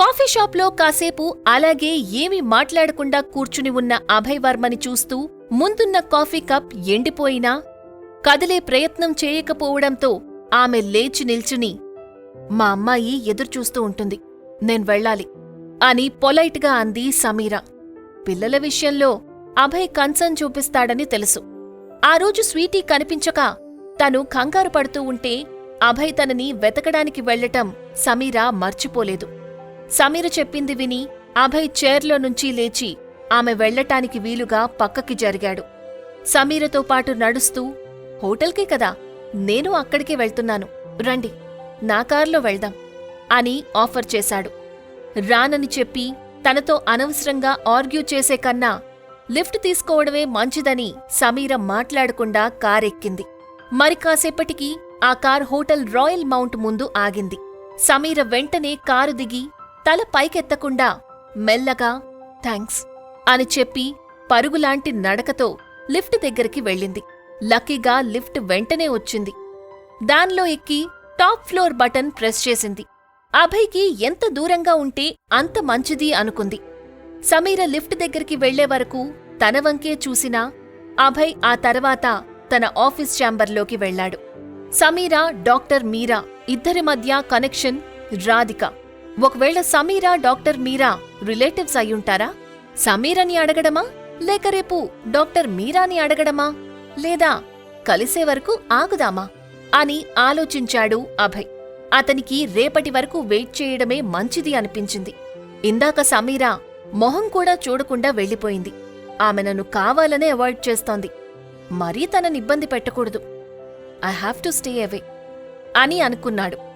Coffee షాప్లో కాసేపు అలాగే ఏమీ మాట్లాడకుండా కూర్చుని ఉన్న అభయ్ వర్మని చూస్తూ ముందున్న కాఫీ కప్ ఎండిపోయినా కదిలే ప్రయత్నం చేయకపోవడంతో ఆమె లేచి నిల్చుని మా అమ్మాయి ఎదురుచూస్తూ ఉంటుంది నేను వెళ్ళాలి అని పొలైట్గా అంది సమీర. పిల్లల విషయంలో అభయ్ కన్సర్న్ చూపిస్తాడని తెలుసు. ఆ రోజు స్వీటీ కనిపించక తను కంగారు పడుతూ ఉంటే అభయ్ తనని వెతకడానికి వెళ్ళటం సమీరా మర్చిపోలేదు. సమీర చెప్పింది విని అభయ్ చైర్లో నుంచి లేచి ఆమె వెళ్ళటానికి వీలుగా పక్కకి జరిగాడు. సమీరతో పాటు నడుస్తూ హోటల్కే కదా నేను అక్కడికే వెళ్తున్నాను. రండి నా కారులో వెళ్దాం అని ఆఫర్ చేశాడు. రానని చెప్పి తనతో అనవసరంగా ఆర్గ్యూ చేసే కన్నా లిఫ్ట్ తీసుకోవడమే మంచిదని సమీర మాట్లాడకుండా కారెక్కింది. మరి కాసేపటికి ఆ కార్ హోటల్ రాయల్ మౌంట్ ముందు ఆగింది. సమీర వెంటనే కారు దిగి తల పైకెత్తకుండా మెల్లగా థ్యాంక్స్ అని చెప్పి పరుగులాంటి నడకతో లిఫ్ట్ దగ్గరికి వెళ్ళింది. లక్కీగా లిఫ్ట్ వెంటనే వచ్చింది. దానిలో ఎక్కి టాప్ ఫ్లోర్ బటన్ ప్రెస్ చేసింది. అభయ్కి ఎంత దూరంగా ఉంటే అంత మంచిది అనుకుంది. సమీర లిఫ్ట్ దగ్గరికి వెళ్ళే వరకు తన వంకే చూసినా అభయ్ ఆ తర్వాత తన ఆఫీస్ ఛాంబర్లోకి వెళ్ళాడు. సమీర డాక్టర్ మీరా ఇద్దరి మధ్య కనెక్షన్ రాధిక. ఒకవేళ సమీరా డాక్టర్ మీరా రిలేటివ్స్ అయ్యుంటారా? సమీరని అడగడమా? లేక రేపు డాక్టర్ మీరాని అడగడమా? లేదా కలిసే వరకు ఆగుదామా? అని ఆలోచించాడు అభయ్. అతనికి రేపటి వరకు వెయిట్ చేయడమే మంచిది అనిపించింది. ఇందాక సమీరా మొహం కూడా చూడకుండా వెళ్ళిపోయింది. ఆమె నన్ను కావాలనే అవాయిడ్ చేస్తోంది. మరీ తనని ఇబ్బంది పెట్టకూడదు. I have to stay away అని అనుకున్నాడు.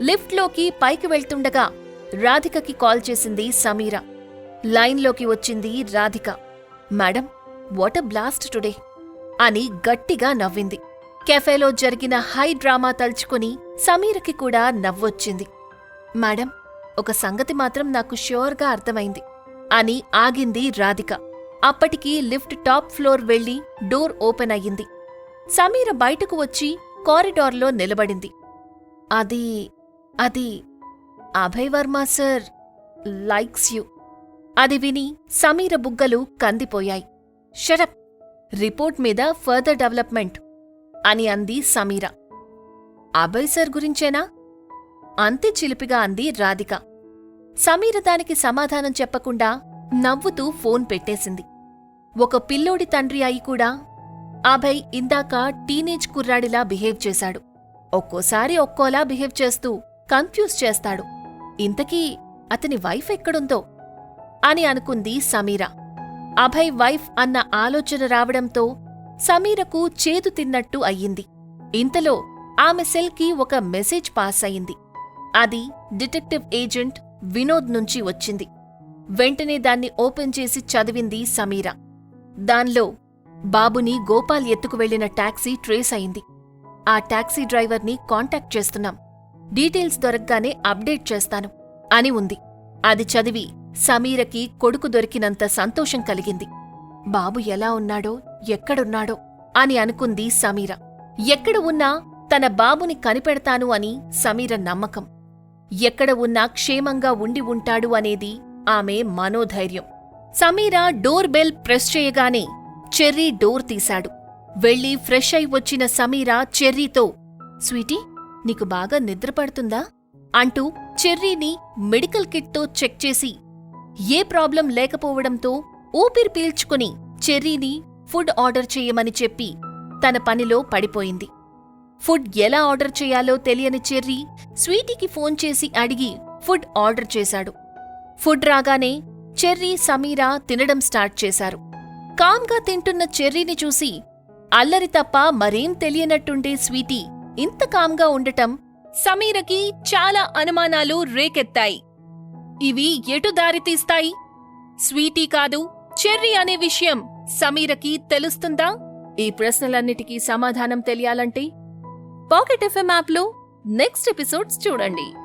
లిఫ్ట్లోకి పైకి వెళ్తుండగా రాధికకి కాల్ చేసింది సమీర. లైన్లోకి వచ్చింది Radhika. Madam what a blast today అని గట్టిగా నవ్వింది. కెఫేలో జరిగిన హై డ్రామా తలుచుకుని సమీరకి కూడా నవ్వొచ్చింది. మేడం ఒక సంగతి మాత్రం నాకు ష్యూర్గా అర్థమైంది అని ఆగింది రాధిక. అప్పటికి లిఫ్ట్ టాప్ ఫ్లోర్ వెళ్ళి డోర్ ఓపెన్ అయ్యింది. సమీర బయటకు వచ్చి కారిడార్లో నిలబడింది. అది అది Abhay Varma sir. Likes you. అది విని సమీర బుగ్గలు కందిపోయాయి. షరప్ రిపోర్ట్ మీద ఫర్దర్ డెవలప్మెంట్ అని అంది సమీర. అభయ్ సార్ గురించేనా? అంతే చిలిపిగా అంది రాధిక. సమీర దానికి సమాధానం చెప్పకుండా నవ్వుతూ ఫోన్ పెట్టేసింది. ఒక పిల్లోడి తండ్రి అయి కూడా అభయ్ ఇందాక టీనేజ్ కుర్రాడిలా బిహేవ్ చేశాడు. ఒక్కోసారి ఒక్కోలా బిహేవ్ చేస్తూ కన్ఫ్యూజ్ చేస్తాడు. ఇంతకీ అతని వైఫ్ ఎక్కడుందో? అని అనుకుంది సమీర. అభయ్ వైఫ్ అన్న ఆలోచన రావడంతో సమీరకు చేదు తిన్నట్టు అయ్యింది. ఇంతలో ఆమె సెల్కి ఒక మెసేజ్ పాస్ అయింది. అది డిటెక్టివ్ ఏజెంట్ వినోద్ నుంచి వచ్చింది. వెంటనే దాన్ని ఓపెన్ చేసి చదివింది సమీర. దాన్లో బాబుని గోపాల్ ఎత్తుకు వెళ్ళిన టాక్సీ ట్రేస్ అయింది. ఆ టాక్సీ డ్రైవర్ని కాంటాక్ట్ చేస్తున్నాం. డీటెయిల్స్ దొరకగానే అప్డేట్ చేస్తాను అని ఉంది. అది చదివి సమీరకి కొడుకు దొరికినంత సంతోషం కలిగింది. బాబు ఎలా ఉన్నాడో ఎక్కడున్నాడో అని అనుకుంది సమీర. ఎక్కడ ఉన్నా తన బాబుని కనిపెడతాను అని సమీర నమ్మకం. ఎక్కడ ఉన్నా క్షేమంగా ఉండి ఉంటాడు అనేది ఆమె మనోధైర్యం. సమీర డోర్ బెల్ ప్రెస్ చేయగానే చెర్రీ డోర్ తీశాడు. వెళ్ళి ఫ్రెష్ అయి వచ్చిన సమీర చెర్రీతో స్వీటీ నీకు బాగా నిద్రపడుతుందా అంటూ చెర్రీని మెడికల్ కిట్తో చెక్ చేసి ఏ ప్రాబ్లం లేకపోవడంతో ఊపిరి పీల్చుకుని చెర్రీని ఫుడ్ ఆర్డర్ చేయమని చెప్పి తన పనిలో పడిపోయింది. ఫుడ్ ఎలా ఆర్డర్ చేయాలో తెలియని చెర్రీ స్వీటీకి ఫోన్ చేసి అడిగి ఫుడ్ ఆర్డర్ చేశాడు. ఫుడ్ రాగానే చెర్రీ సమీరా తినడం స్టార్ట్ చేశారు. కామ్గా తింటున్న చెర్రీని చూసి అల్లరి తప్ప మరేం తెలియనట్టుండే స్వీటీ ఇంత కామ్గా ఉండటం సమీరకి చాలా అనుమానాలు రేకెత్తాయి. ఇవి ఎటు దారితీస్తాయి? స్వీటీ కాదు చెర్రీ అనే విషయం సమీరకి తెలుస్తుందా? ఈ ప్రశ్నలన్నిటికీ సమాధానం తెలియాలంటే పాకెట్ ఎఫ్ఎం యాప్లో నెక్స్ట్ ఎపిసోడ్స్ చూడండి.